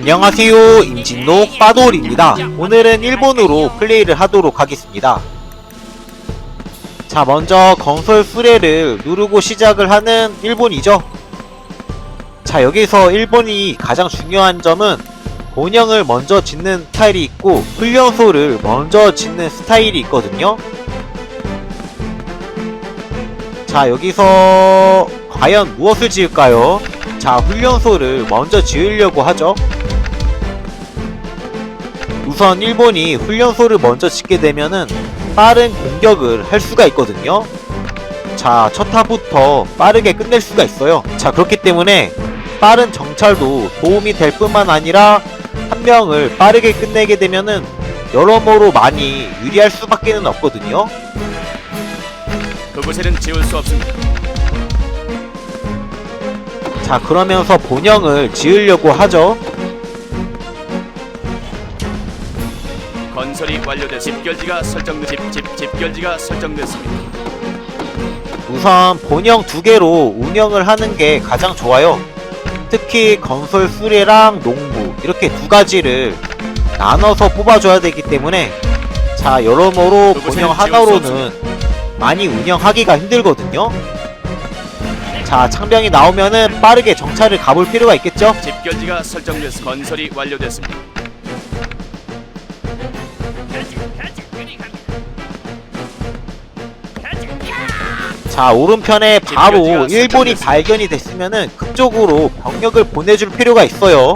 안녕하세요. 임진록 빠돌입니다. 오늘은 일본으로 플레이를 하도록 하겠습니다. 자 먼저 건설 수레를 누르고 시작을 하는 일본이죠. 자 여기서 일본이 가장 중요한 점은 본영을 먼저 짓는 스타일이 있고 훈련소를 먼저 짓는 스타일이 있거든요. 자 여기서 과연 무엇을 지을까요? 자 훈련소를 먼저 지으려고 하죠 우선 일본이 훈련소를 먼저 짓게 되면은 빠른 공격을 할 수가 있거든요. 자 첫 타부터 빠르게 끝낼 수가 있어요. 자 그렇기 때문에 빠른 정찰도 도움이 될 뿐만 아니라 한 명을 빠르게 끝내게 되면은 여러모로 많이 유리할 수밖에는 없거든요. 그곳에는 지울 수 없습니다. 자 그러면서 본영을 지으려고 하죠 건설이 완료돼 집결지가 설정돼 집, 집, 집결지가 설정됐습니다. 우선 본영 두 개로 운영을 하는 게 가장 좋아요. 특히 건설 수레랑 농부 이렇게 두 가지를 나눠서 뽑아줘야 되기 때문에 자 여러모로 본영 하나로는 많이 운영하기가 힘들거든요. 자 창병이 나오면은 빠르게 정찰을 가볼 필요가 있겠죠? 집결지가 설정됐습니다. 건설이 완료됐습니다. 자 오른편에 바로 일본이. 발견이 됐으면은 그쪽으로 병력을 보내줄 필요가 있어요.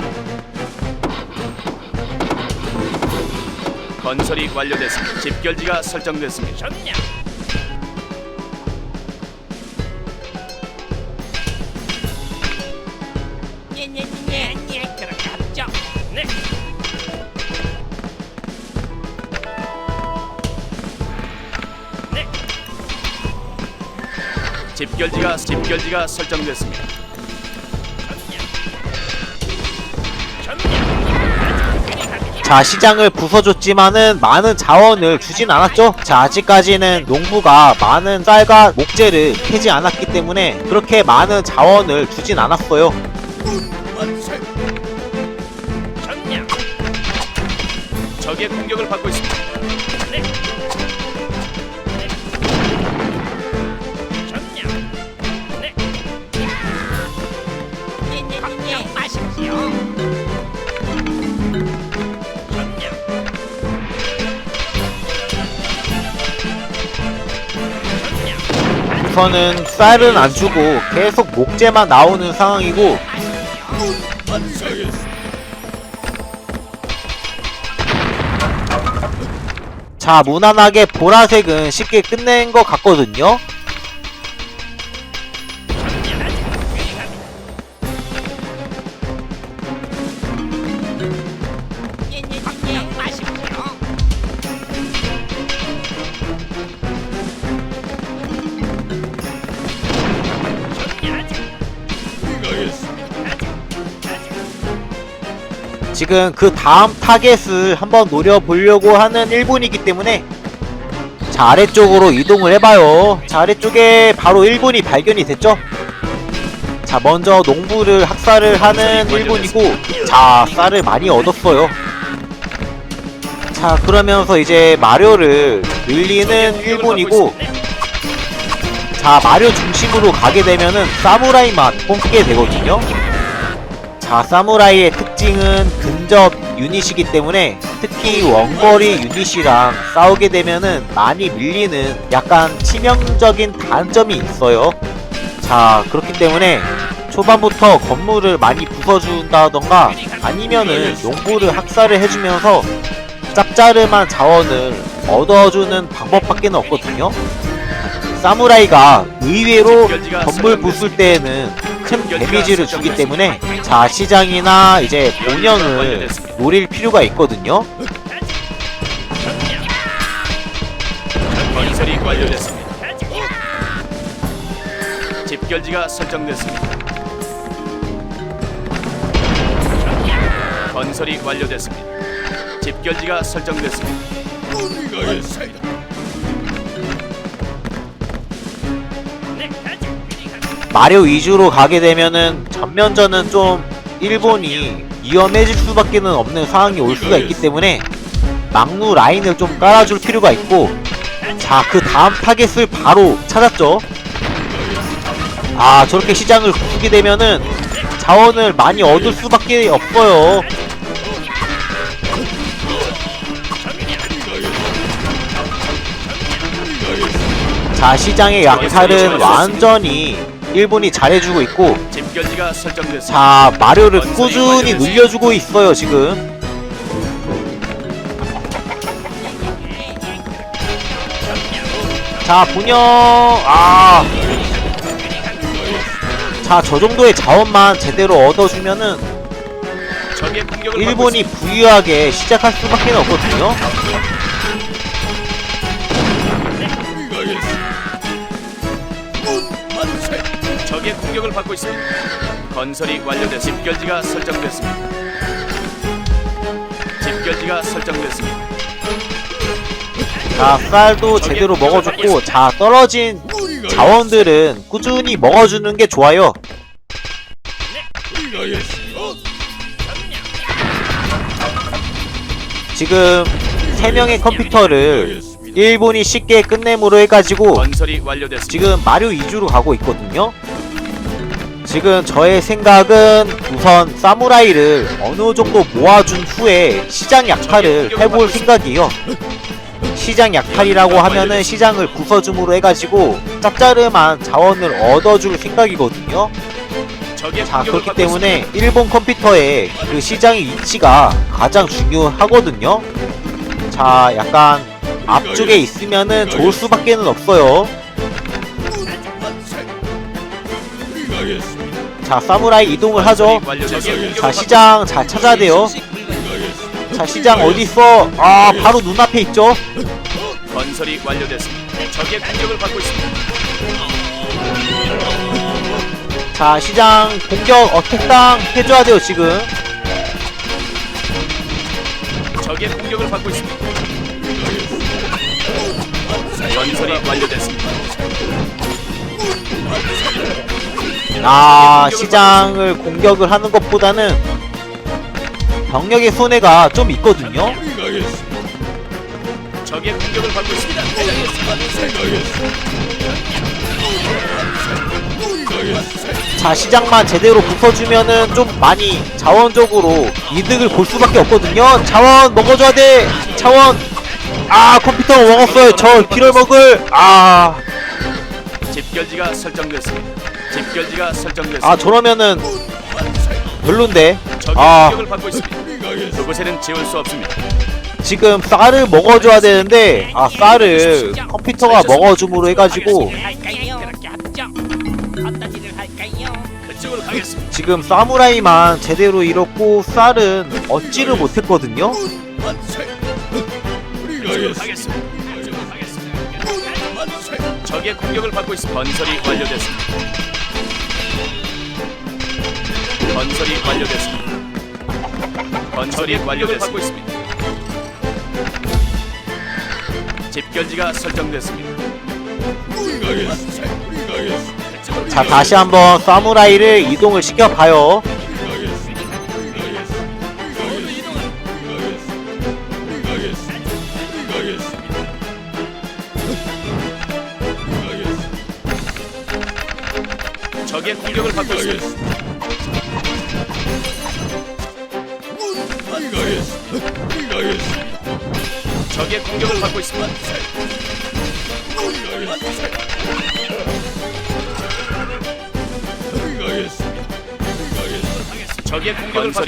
건설이 완료됐습니다. 집결지가 설정됐습니다. 집결지가 집결지가 설정됐습니다. 자 시장을 부숴줬지만은 많은 자원을 주진 않았죠 자 아직까지는 농부가 많은 쌀과 목재를 캐지 않았기 때문에 그렇게 많은 자원을 주진 않았어요. 적의 공격을 받고 있습니다. 우선은 쌀은 안 주고 계속 목재만 나오는 상황이고. 자 무난하게 보라색은 쉽게 끝낸 것 같거든요 지금 그 다음 타겟을 한번 노려보려고 하는 일본이기 때문에 자 아래쪽으로 이동을 해봐요. 자 아래쪽에 바로 일본이 발견이 됐죠? 자 먼저 농부를 학살을 하는 일본이고 자 쌀을 많이 얻었어요. 자 그러면서 이제 마료를 늘리는 일본이고 자 마료 중심으로 가게 되면은 사무라이만 뽑게 되거든요 자, 사무라이의 특징은 근접 유닛이기 때문에 특히 원거리 유닛이랑 싸우게 되면은 많이 밀리는 약간 치명적인 단점이 있어요. 자, 그렇기 때문에 초반부터 건물을 많이 부숴준다던가 아니면은 농부를 학살을 해주면서 짭짜름한 자원을 얻어주는 방법밖에 없거든요. 사무라이가 의외로 건물 부술 때에는 큰 데미지를 주기 때문에 자 시장이나 이제 본영을 노릴 필요가 있거든요 건설이 완료됐습니다. 집결지가 설정됐습니다. 건설이 완료됐습니다. 집결지가 설정됐습니다. 마료 위주로 가게 되면은 전면전은 좀 일본이 위험해질 수밖에는 없는 상황이 올 수가 있기 때문에 막루 라인을 좀 깔아줄 필요가 있고 자 그 다음 타겟을 바로 찾았죠? 아 저렇게 시장을 부수게 되면은 자원을 많이 얻을 수밖에 없어요. 자 시장의 약탈은 완전히 일본이 잘해주고 있고 집결지가 설정됐습니다. 자 마료를 꾸준히 늘려주고 있어요 지금 자 분영 아. 아자 저 정도의 자원만 제대로 얻어주면은 일본이. 부유하게 시작할 수밖에 없거든요 공격을 받고 있습니다. 건설이 완료돼 집결지가 설정됐습니다. 집결지가 설정됐습니다. 자 쌀도 제대로 먹어줬고 자 떨어진 자원들은 꾸준히 먹어주는 게 좋아요 지금 3명의 컴퓨터를 일본이 쉽게 끝내므로 해가지고 건설이 완료됐습니다. 지금 마류 2주로 가고 있거든요 지금 저의 생각은 우선 사무라이를 어느 정도 모아준 후에 시장 약탈을 해볼 생각이에요. 시장 약탈이라고 하면은 시장을 부숴줌으로 해가지고 짭짤음한 자원을 얻어줄 생각이거든요. 자 그렇기 때문에 일본 컴퓨터의 그 시장의 위치가 가장 중요하거든요. 자 약간 앞쪽에 있으면은 좋을 수밖에는 없어요 자 사무라이 이동을 하죠. 자 시장 잘 찾아야 돼요 자 시장 어디 있어 아 바로 눈앞에 있죠 건설이 완료됐습니다. 적의 공격을 받고 있습니다. 자 시장 공격 어택당 해줘야 돼요 지금 적의 공격을 받고 있습니다. 건설이 완료됐습니다. 아 시장을 공격을 하는 것보다는 병력의 손해가 좀 있거든요. 적의 공격을 받고 있습니다. 자 시장만 제대로 붙어주면은 좀 많이 자원적으로 이득을 볼 수밖에 없거든요. 자원 먹어줘야 돼. 자원. 아 컴퓨터 먹었어요. 저 피를 먹을. 아아 집결지가 설정됐습니다. 집결지가 설정됐습니다. 아, 저러면은 별론데 적의 아. 공격을 받고 있습니다. 그곳에는 지울 수 없습니다. 지금 쌀을 먹어줘야 되는데 아 쌀을 컴퓨터가 먹어줌으로 해가지고? 그쪽으로 가겠습니다. 지금 사무라이만 제대로 잃었고 쌀은 얻지를 못했거든요 그쪽으로 가겠습니다. 그쪽으로 가겠습니다. 적의 공격을 받고 있습니다. 건설이 완료됐습니다. 건설이 완료됐습니다. 건설이 완료됐습니다. 집결지가 설정됐습니다. 자 다시 한번 사무라이를 이동을 시켜봐요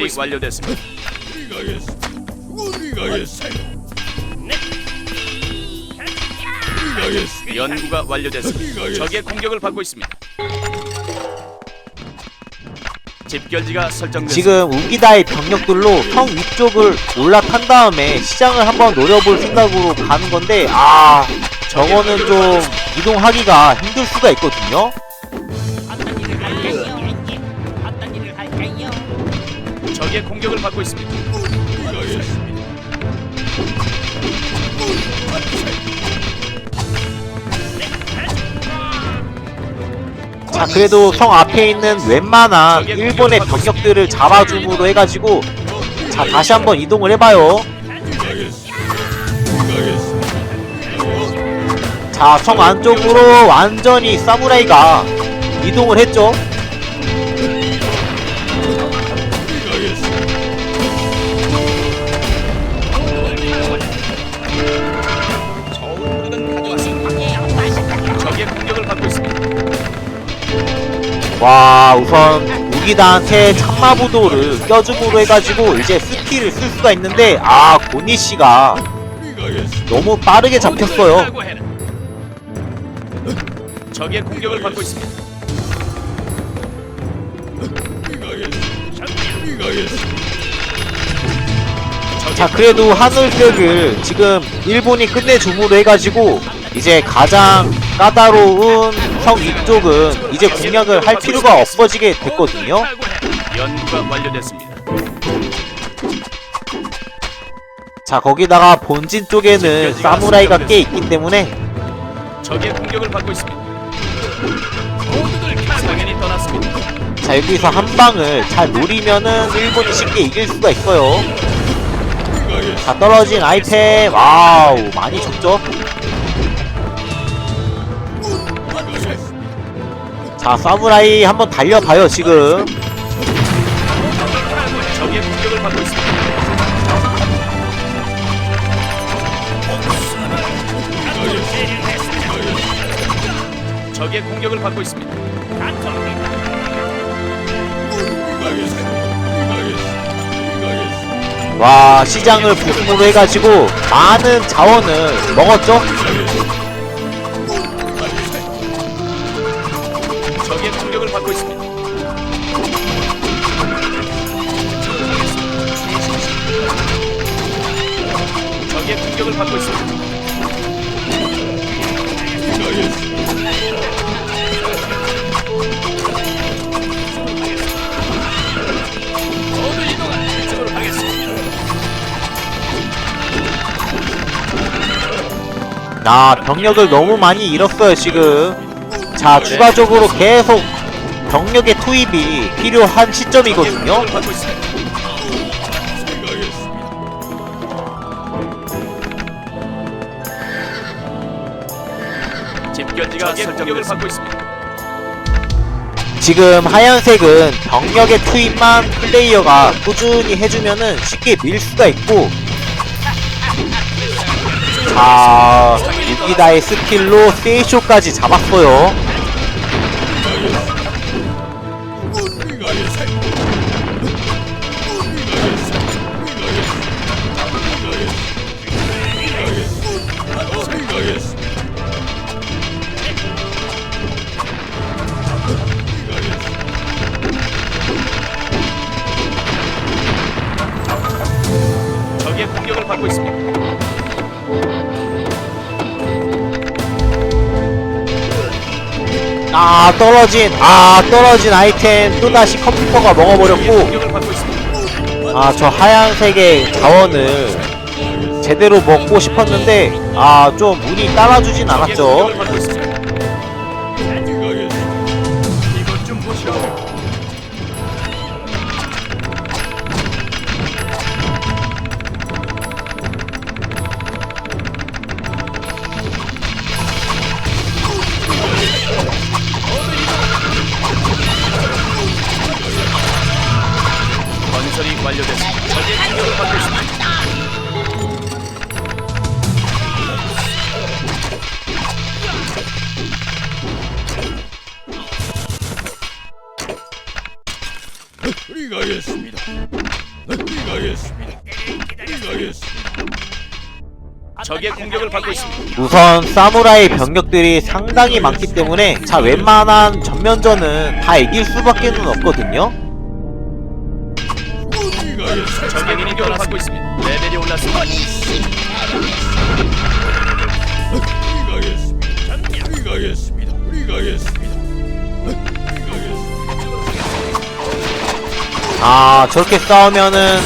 있습니다. 완료됐습니다. 연구가 완료됐습니다. 적의 공격을 받고 있습니다. 집결지가 설정됐습니다. 지금 우기다의 병력들로 성 위쪽을 올라탄 다음에 시장을 한번 노려볼 생각으로 가는 건데 아 저거는 좀 이동하기가 힘들 수가 있거든요 적의 공격을 받고 있습니다. 자자 그래도 성 앞에 있는 웬만한 일본의 병력들을 잡아줌으로 해가지고 자 다시 한번 이동을 해봐요. 자 성 안쪽으로 완전히 사무라이가 이동을 했죠 와 우선 무기단한테 참마부도를 껴줌으로 해가지고 이제 스킬을 쓸 수가 있는데 아 고니씨가 너무 빠르게 잡혔어요. 적의 공격을 받고 있습니다. 자 그래도 하늘색을 지금 일본이 끝내줌으로 해가지고 이제 가장 까다로운 성 위쪽은 이제 공략을 할 필요가 없어지게 됐거든요. 연구가 완료됐습니다. 자 거기다가 본진 쪽에는 사무라이가 꽤 있기 때문에 적의 공격을 받고 있습니다. 모두들 상인이 떠났습니다. 자 여기서 한 방을 잘 노리면은 일본이 쉽게 이길 수가 있어요 자 떨어진 아이템 와우 많이 줬죠 자 사무라이 한번 달려봐요 지금 적의 공격을 받고 있습니다. 적의 공격을 받고 있습니다. 와 시장을 부수으로 해가지고 많은 자원을 먹었죠 공격을 받고 있습니다. 나 병력을 너무 많이 잃었어요 지금 자 추가적으로 계속 병력의 투입이 필요한 시점이거든요. 집결지가 설정을 받고 있습니다. 지금 하얀색은 병력의 투입만 플레이어가 꾸준히 해주면은 쉽게 밀 수가 있고 자 유기다의 스킬로 세이쇼까지 잡았어요 아 떨어진 아 떨어진 아이템 또다시 컴퓨터가 먹어버렸고. 아 저 하얀색의 자원을 제대로 먹고 싶었는데 아 좀 운이 따라주진 않았죠 우리 가겠습니다. 우리 가겠습니다. 우리 가겠습니다. 적의 공격을 받고 있습니다. 우선 사무라이 병력들이 상당히 많기 때문에 자 웬만한 전면전은 다 이길 수밖에는 없거든요 우리. 적의 공격을 받고 있습니다. 레벨이 올랐습니다. 우리 가겠습니다. 우리 가겠습니다. 우리 가겠습니다. 아 저렇게 싸우면은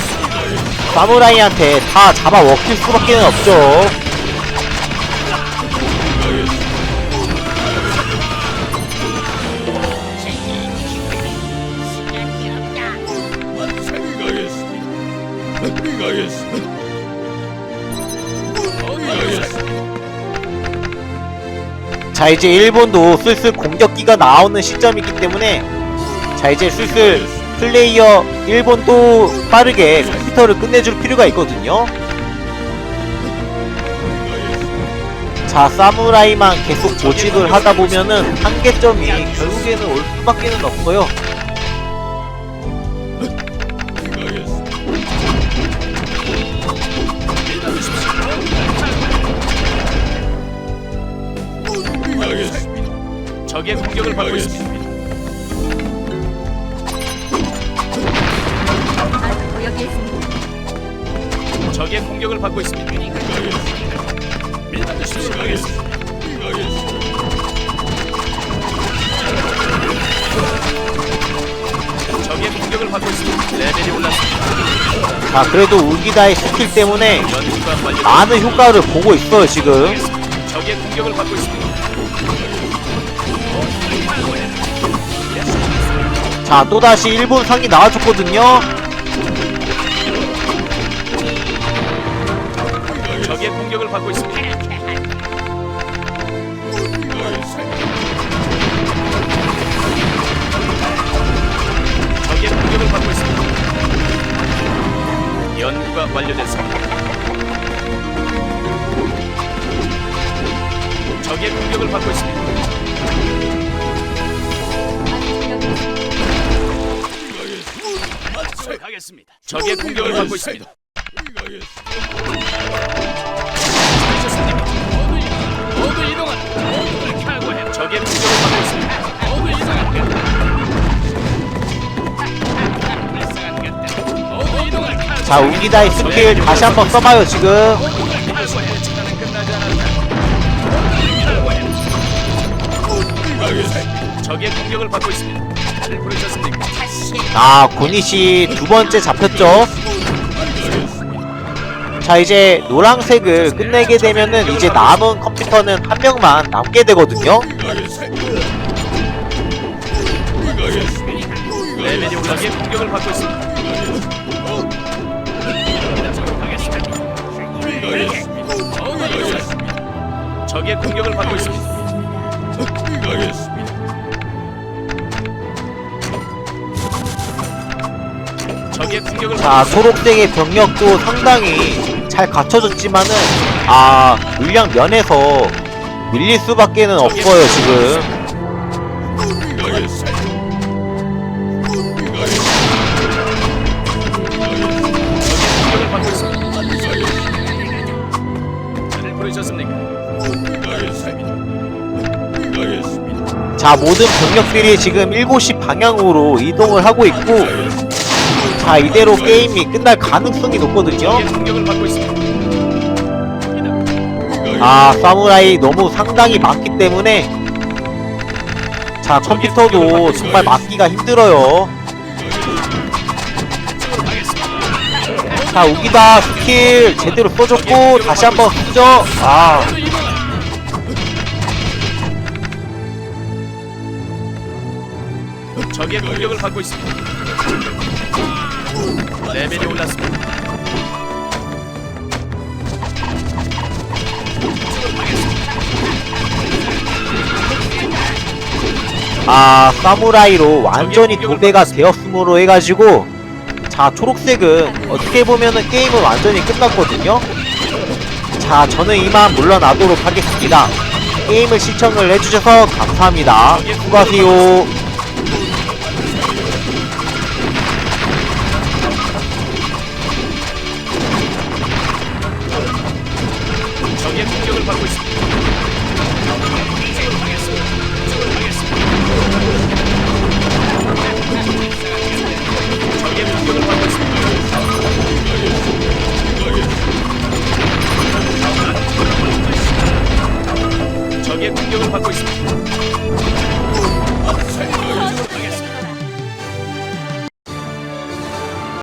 사무라이한테 다 잡아먹힐 수밖에 없죠. 자 이제 일본도 슬슬 공격기가 나오는 시점이기 때문에 자 이제 슬슬 플레이어 일본도 빠르게 컴퓨터를 끝내줄 필요가 있거든요 자 사무라이만 계속 고집을 하다 보면은 한계점이 결국에는 올 수밖에는 없어요. 적의 공격을 받고 있습니다. 적의 공격을 받고 있습니다. 적의 공격을 받고 있습니다. 레벨이 올랐습니다. 자 그래도 우기다의 스킬 때문에 연구가 완료. 많은 효과를 보고 있어요 지금 적의 공격을 받고 있습니다. 자 또다시 일본 상이 나와줬거든요 적의 공격을 받고 있습니다. 적의 공격을 받고 있습니다. 연구가 완료됐습니다. 적의 공격을 받고 있습니다. 여기 가겠습니다. 적의 공격을 받고 있습니다. 자 우기다의 스킬 다시 한번 써봐요 지금. 적의 공격을 받고 있습니다. 다들 부르셨습니까? 아 고니시 두 번째 잡혔죠 자 이제 노란색을 끝내게 되면은 이제 남은 컴퓨터는 한 명만 남게 되거든요. 레벨이 올라 적의 공격을 받고 있습니다. 적의 공격을 받고 있습니다. 적의 공격을 자 받고. 초록색의 병력도 상당히 잘 갖춰졌지만은 아 물량 면에서 밀릴 수밖에는 없어요 지금. 자 모든 병력들이 지금 7시 방향으로 이동을 하고 있고 자 이대로 게임이 끝날 가능성이 높거든요. 아 사무라이 너무 상당히 많기 때문에 자 컴퓨터도 정말 막기가 힘들어요. 자 우기다 스킬 제대로 써줬고 다시 한번 쓰죠 아 적의 공격을 받고 있습니다. 레벨이 올랐습니다. 아 사무라이로 완전히 도배가 되었으므로 해가지고 자 초록색은 어떻게 보면은 게임은 완전히 끝났거든요? 자 저는 이만 물러나도록 하겠습니다. 게임을 시청을 해주셔서 감사합니다. 수고하세요 공격을 받고 있습니다. 적의 공격을 받고 있습니다. 적의 공격을 받고 있습니다.